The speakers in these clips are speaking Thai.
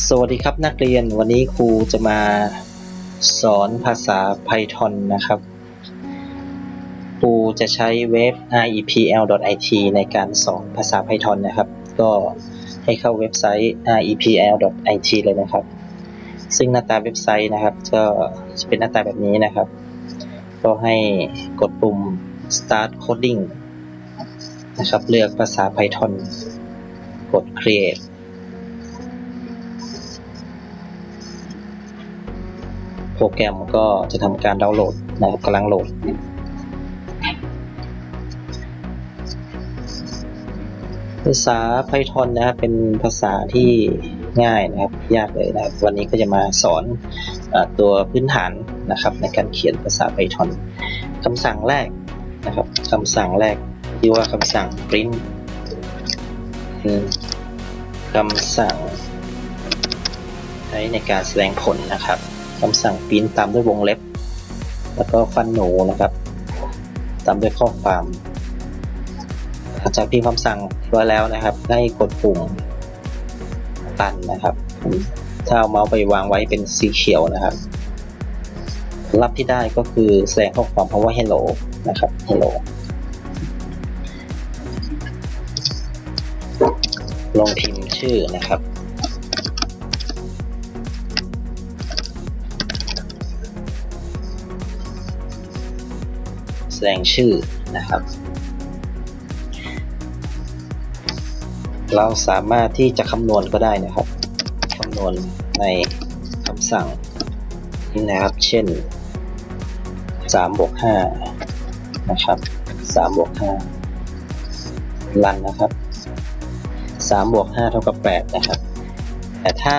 สวัสดีครับนักเรียนวันนี้ครูจะมาสอนภาษา Python นะครับ ครูจะใช้เว็บ repl.it ในการสอนภาษา Python นะครับ ก็ให้เข้าเว็บไซต์ repl.it เลยนะครับ ซึ่งหน้าตาเว็บไซต์นะครับ ก็จะเป็นหน้าตาแบบนี้นะครับ ก็ให้กดปุ่ม start coding นะครับ เลือกภาษา Python กด create รแกรมก็จะทำการดาวน์โหลดนะครับกำลังโหลด ภาษา Python นะครับเป็นภาษาที่ง่ายนะครับยากเลยนะครับ วันนี้ก็จะมาสอนอตัวพื้นฐานนะครับ ในการเขียนภาษา Python คำสั่งแรกนะครับคำสั่งแรกที่ว่าคำสั่ง print คือคำสั่งใช้ในการแสดงผลนะครับ คำสั่ง print ตามด้วยวงเล็บ แล้วก็ฟันหนูนะครับ ตามด้วยข้อความหลังจากพิมพ์คำสั่งไว้แล้วนะครับ ให้กดปุ่มตันนะครับ ถ้าเอาเมาส์ไปวางไว้เป็นสีเขียวนะครับผลลัพธ์ที่ได้ก็คือแสดงข้อความคำว่า hello นะครับ hello ลองพิมพ์ชื่อนะครับ ดงชื่อนะครับ เราสามารถที่จะคำนวณก็ได้นะครับคำนวณในคำสั่งนี้นะครับ เช่น3บวก5นะครับ3บวก5รันนะครับ3บวก5เท่ากับ8นะครับ แต่ถ้า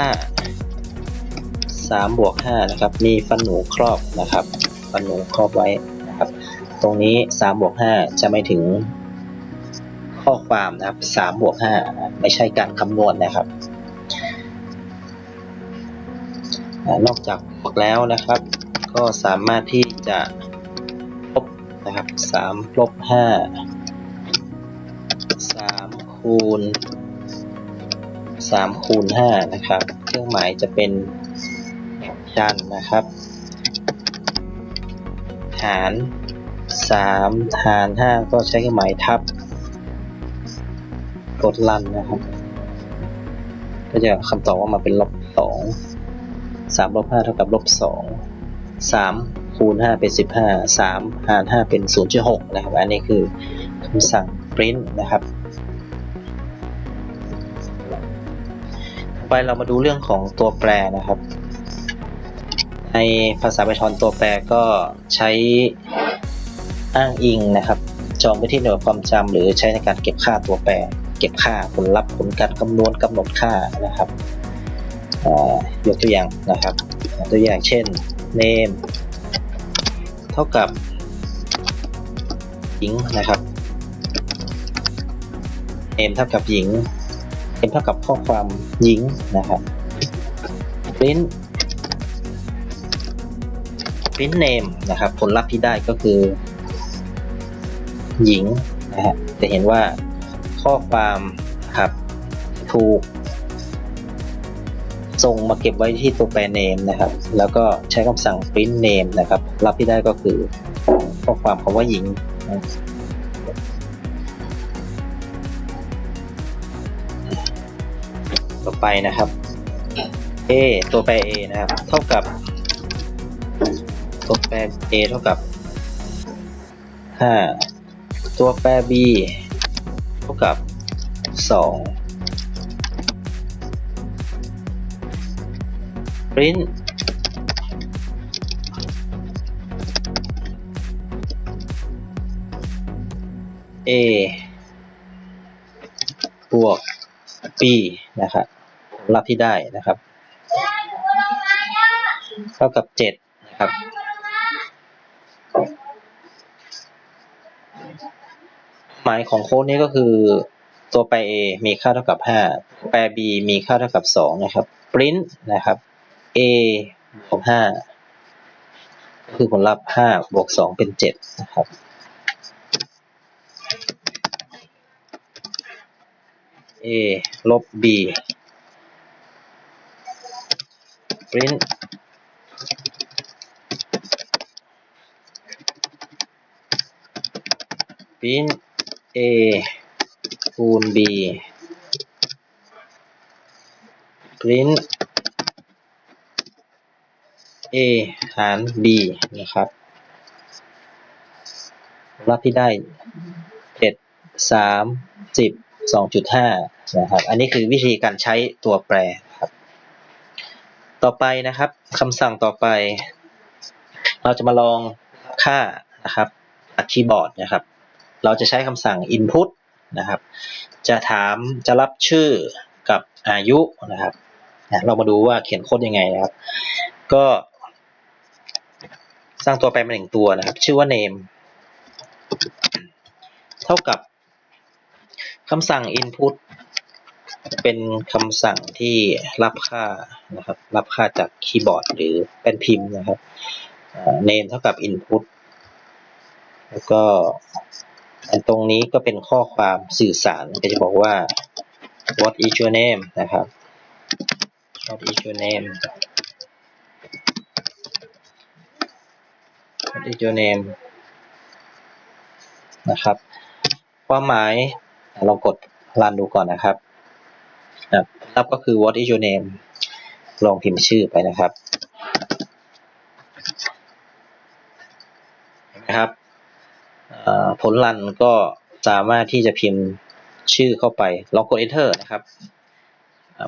3บวก5นะครับ มีฟันหนูครอบนะครับฟันหนูครอบไว้ ตรงนี้3บวก5จะไม่ถึงข้อความนะครับ3บวก5ไม่ใช่การคำนวณนะครับ นอกจากบวกแล้วนะครับ ก็สามารถที่จะลบนะครับ3ลบ5 3คูณ3คูณ5นะครับ เครื่องหมายจะเป็นจันนะครับ หาร 3หาร5ก็ใช้เครื่องหมายทับ กดลันนะครับ ก็จะคำตอบว่ามาเป็นลบ2 3ลบ5เท่ากับลบ2 3 คูณ 5 เป็น 15 3 หาร 5 เป็น 0.6 นะครับ อันนี้คือคำสั่ง print นะครับต่อไปเรามาดูเรื่องของตัวแปรนะครับ ในภาษา Python ตัวแปรก็ใช้ อ้างอิงนะครับ จองไว้ที่หน่วยความจำหรือใช้ในการเก็บค่าตัวแปร เก็บค่าผลลัพธ์ผลการคำนวณกำหนดค่านะครับยกตัวอย่างนะครับ ตัวอย่างเช่น name เท่ากับหญิงนะครับ name เท่ากับหญิง name เท่ากับข้อความหญิงนะครับ print print name นะครับ ผลลัพธ์ที่ได้ก็คือ หญิงนะฮะจะเห็นว่าข้อความครับถูกส่งมาเก็บไว้ที่ตัวแปร name นะครับ แล้วก็ใช้คำสั่ง print name นะครับ รับที่ได้ก็คือข้อความคำว่าหญิงนะต่อไปนะครับ a ตัวแปร a นะครับ เท่ากับ ตัวแปร a เท่ากับ5 ตัวแปร b เท่ากับ 2 print a บวก b นะครับผลลัพธ์ที่ได้นะครับ เท่ากับ 7 นะครับ หมายของโค้ดนี้ก็คือตัวแปร a มีค่าเท่ากับ 5 แปร b มีค่าเท่ากับ 2 นะครับ print นะครับ a บวก5คือผลลัพธ์5บวก2เป็น 7 นะครับ a ลบ b print print a คูณ b print a หาร b นะครับ รับที่ได้เจ็ดสามสิบสองจุดห้านะครับ อันนี้คือวิธีการใช้ตัวแปรครับ ต่อไปนะครับคำสั่งต่อไป เราจะมาลองค่านะครับจากคีย์บอร์ดนะครับ เราจะใช้คำสั่ง input นะครับ จะถามจะรับชื่อกับอายุนะครับเรามาดูว่าเขียนโค้ดยังไงนะครับ ก็สร้างตัวแปรมาหนึ่งตัวนะครับ ชื่อว่า name เท่ากับคำสั่ง input เป็นคำสั่งที่รับค่านะครับ รับค่าจากคีย์บอร์ดหรือแป้นพิมพ์นะครับ name เท่ากับ input แล้วก็ อันตรงนี้ก็เป็นข้อความสื่อสารก็จะบอกว่า what is your name นะครับ what is your name what is your name นะครับ ความหมายลองกดรันดูก่อนนะครับนะครับรับก็คือ what is your name ลองพิมพ์ชื่อไปนะครับเห็นไหมครับเอ่อ ผลรันก็สามารถที่จะพิมพ์ชื่อเข้าไปลองกด enter นะครับ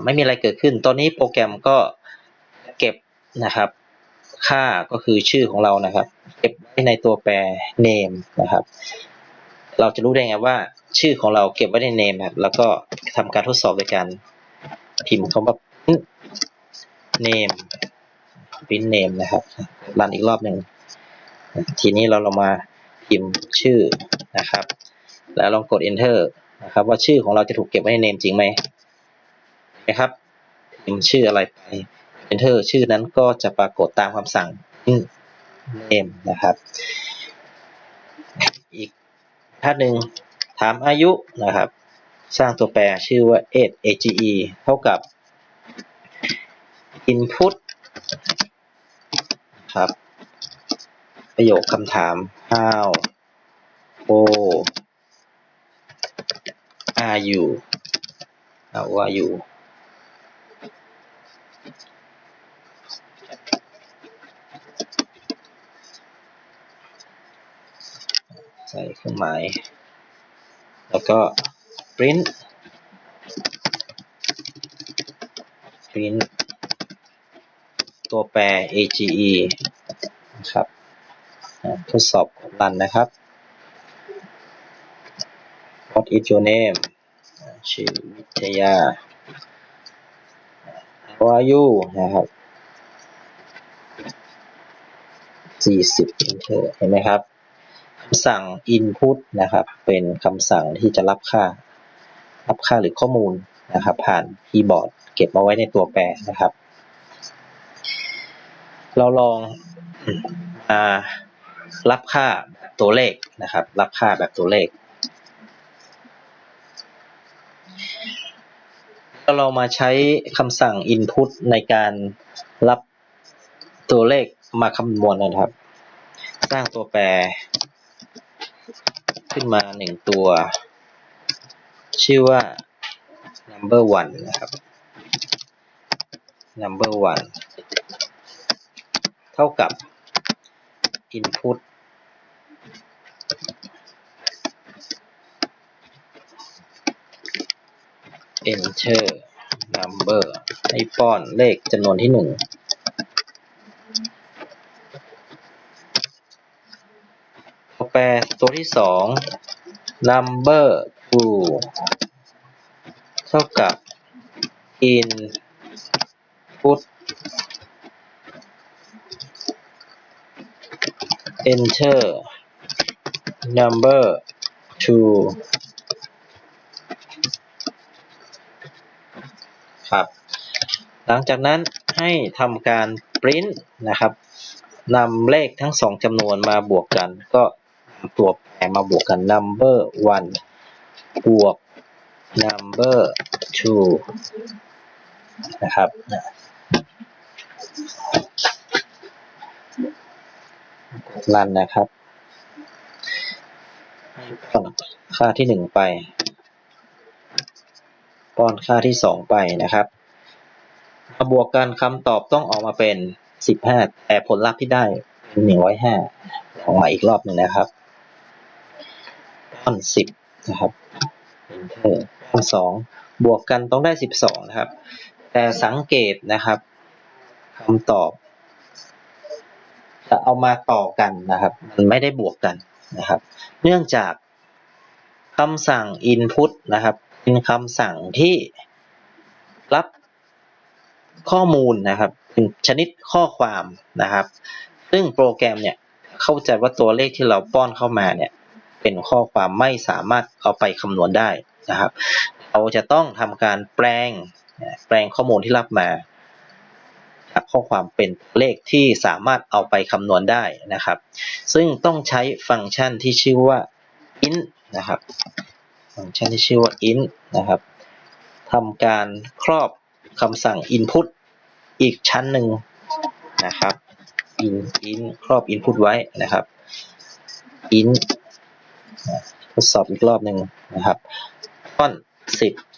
ไม่มีอะไรเกิดขึ้น ตอนนี้โปรแกรมก็เก็บนะครับ ค่าก็คือชื่อของเรานะครับ เก็บไว้ในตัวแปร name นะครับ เราจะรู้ได้ไงว่าชื่อของเราเก็บไว้ใน name ครับแล้วก็ทำการทดสอบโดยการพิมพ์คำว่า name print name นะครับรันอีกรอบหนึ่งทีนี้เราลองมา พิมพ์ชื่อนะครับ แล้วลองกด enter นะครับ ว่าชื่อของเราจะถูกเก็บไว้ใน name จริงไหมนะครับพิมพ์ชื่ออะไรไป enter ชื่อนั้นก็จะปรากฏตามคำสั่ง name นะครับ อีกท่านหนึ่งถามอายุนะครับ สร้างตัวแปรชื่อว่า age age เท่ากับ input ครับ ประโยคคำถาม how old are you how are you ใส่เครื่องหมาย แล้วก็ print print ตัวแปร age นะครับอ่าทดสอบ กดรันนะครับ what is your name ชื่อวิทยา how are you นะครับ40 enter เห็นไหมครับคำสั่ง input นะครับ เป็นคำสั่งที่จะรับค่า รับค่าหรือข้อมูลนะครับ ผ่านคีย์บอร์ด เก็บมาไว้ในตัวแปรนะครับ เราลองมา รับค่าตัวเลขนะครับ รับค่าแบบตัวเลขเรามาใช้คำสั่ง input ในการรับตัวเลขมาคำนวณนะครับ สร้างตัวแปร ขึ้นมาหนึ่งตัว ชื่อว่า number one นะครับ number one เท่ากับ input enter number ให้ป้อนเลขจำนวนที่หนึ่งตัวแปรตัวที่สอง number two เท่ากับ in enter number two ครับ หลังจากนั้นให้ทำการ print นะครับนำเลขทั้งสองจำนวนมาบวกกัน ก็ตัวแปรมาบวกกัน number one บวก number two นะครับ รันนะครับป้อนค่าที่หนึ่งไป ป้อนค่าที่สองไปนะครับมาบวกกันคำตอบต้องออกมาเป็นสิบห้าแต่ผลลัพธ์ที่ได้เป็นหนึ่งร้อยห้าออกมาอีกรอบหนึ่งนะครับป้อนสิบนะครับ enter ป้อนสองบวกกันต้องได้สิบสองนะครับ แต่สังเกตนะครับคำตอบ จะเอามาต่อกันนะครับ มันไม่ได้บวกกันนะครับ เนื่องจากคำสั่ง input นะครับ เป็นคำสั่งที่รับข้อมูลนะครับ เป็นชนิดข้อความนะครับ ซึ่งโปรแกรมเนี่ยเข้าใจว่าตัวเลขที่เราป้อนเข้ามาเนี่ย เป็นข้อความไม่สามารถเอาไปคำนวณได้นะครับ เราจะต้องทำการแปลงแปลงข้อมูลที่รับมา จากข้อความเป็นเลขที่สามารถเอาไปคำนวณได้นะครับ ซึ่งต้องใช้ฟังก์ชันที่ชื่อว่า int นะครับ ฟังก์ชันที่ชื่อว่า int นะครับทำการครอบคำสั่ง input อีกชั้นหนึ่งนะครับ int int ครอบ input ไว้นะครับ int ทดสอบอีกรอบหนึ่งนะครับป้อน10